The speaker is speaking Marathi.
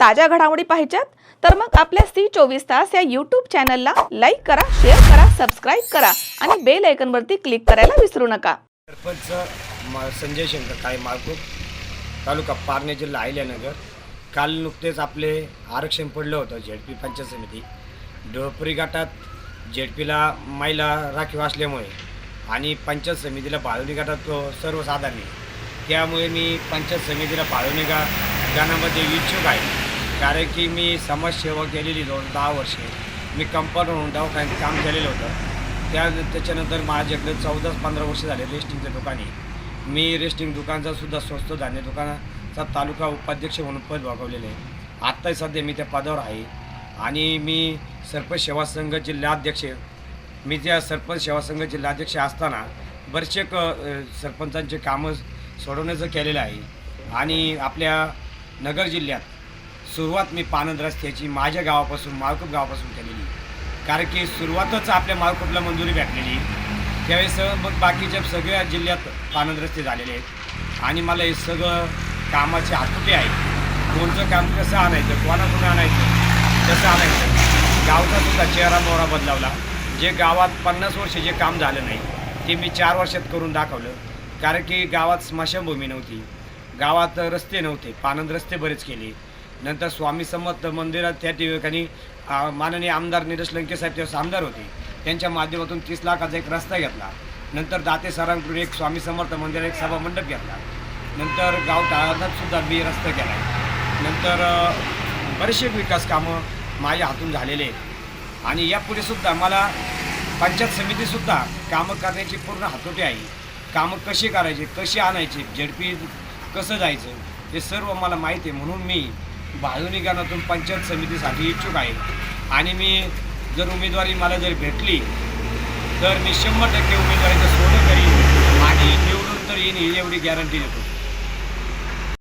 ताज्या घडामोडी पाहिजेत तर मग आपल्या सी चोवीस तास या यूट्यूब चॅनलला लाईक करा शेअर करा सबस्क्राईब करा आणि बेल आयकनवरती क्लिक करायला विसरू नका. सरपंच संजय शंकर काळे माळपूर तालुका पारणे जिल्हा अहिल्यानगर. काल नुकतेच आपले आरक्षण पडलं होतं झेडपी पंचायत समिती. डोळपरी घाटात झेड झेडपीला माईला राखीव असल्यामुळे आणि पंचायत समितीला बाळवणी घाटात तो सर्वसाधारण त्यामुळे मी पंचायत समितीला बाळवणी गा गाण्यामध्ये इच्छुक आहे. कारण की मी समाजसेवा केलेली दोन दहा वर्षे. मी कंपाऊंड म्हणून दवाखान्यात काम केलेलं होतं. त्या त्याच्यानंतर माझ्याकडे चौदा पंधरा वर्ष झाले रेस्टिंगचं दुकान. आहे मी रेस्टिंग दुकानचासुद्धा स्वस्त धान्य दुकानाचा तालुका उपाध्यक्ष म्हणून पद भागवलेलं आहे. आत्ताही सध्या मी त्या पदावर आहे. आणि मी सरपंच सेवा संघ जिल्हाध्यक्ष मी त्या सरपंच सेवा संघ जिल्हाध्यक्ष असताना बरेचसे क सरपंचांचे कामं सोडवण्याचं केलेलं आहे. आणि आपल्या नगर जिल्ह्यात सुरुवात मी पानंद रस्त्याची माझ्या गावापासून माळकूप गावापासून केलेली. कारण की सुरुवातच आपल्या माळकूपला मंजुरी भेटलेली. त्यावेळेस मग बाकीच्या सगळ्या जिल्ह्यात पानंद रस्ते झालेले आहेत. आणि मला हे सगळं कामाचे आतुटे आहे कोणतं काम कसं आणायचं कोणाकडून आणायचं कसं आणायचं? गावचा सुद्धा चेहरा मोहरा बदलावला. जे गावात पन्नास वर्ष जे काम झालं नाही ते मी चार वर्षात करून दाखवलं. कारण की गावात स्मशानभूमी नव्हती. गावात रस्ते नव्हते. पानंद रस्ते बरेच केले. नंतर स्वामी समर्थ मंदिरात त्या ठिकाणी माननीय आमदार निलेश लंके साहेब त्यावेळेस आमदार होते. त्यांच्या माध्यमातून तीस लाखाचा एक रस्ता घेतला. नंतर दाते सरांकडून एक स्वामी समर्थ मंदिर एक सभा मंडप घेतला. नंतर गाव सुद्धा मी रस्ता केला. नंतर बरेचसे विकास कामं माझ्या हातून झालेले आहेत. आणि यापुढे सुद्धा मला पंचायत समितीसुद्धा कामं करण्याची पूर्ण हातोटी आहे. कामं कशी करायची कशी आणायची झेडपी कसं जायचं हे सर्व मला माहिती आहे. म्हणून मी बाळवणी पंचायत समितीसाठी इच्छुक आहे. आणि मी जर उमेदवारी मला जर भेटली तर मी शंभर टक्के उमेदवारीचं सोडं करीन आणि निवडून तर येईन ही एवढी गॅरंटी देतो.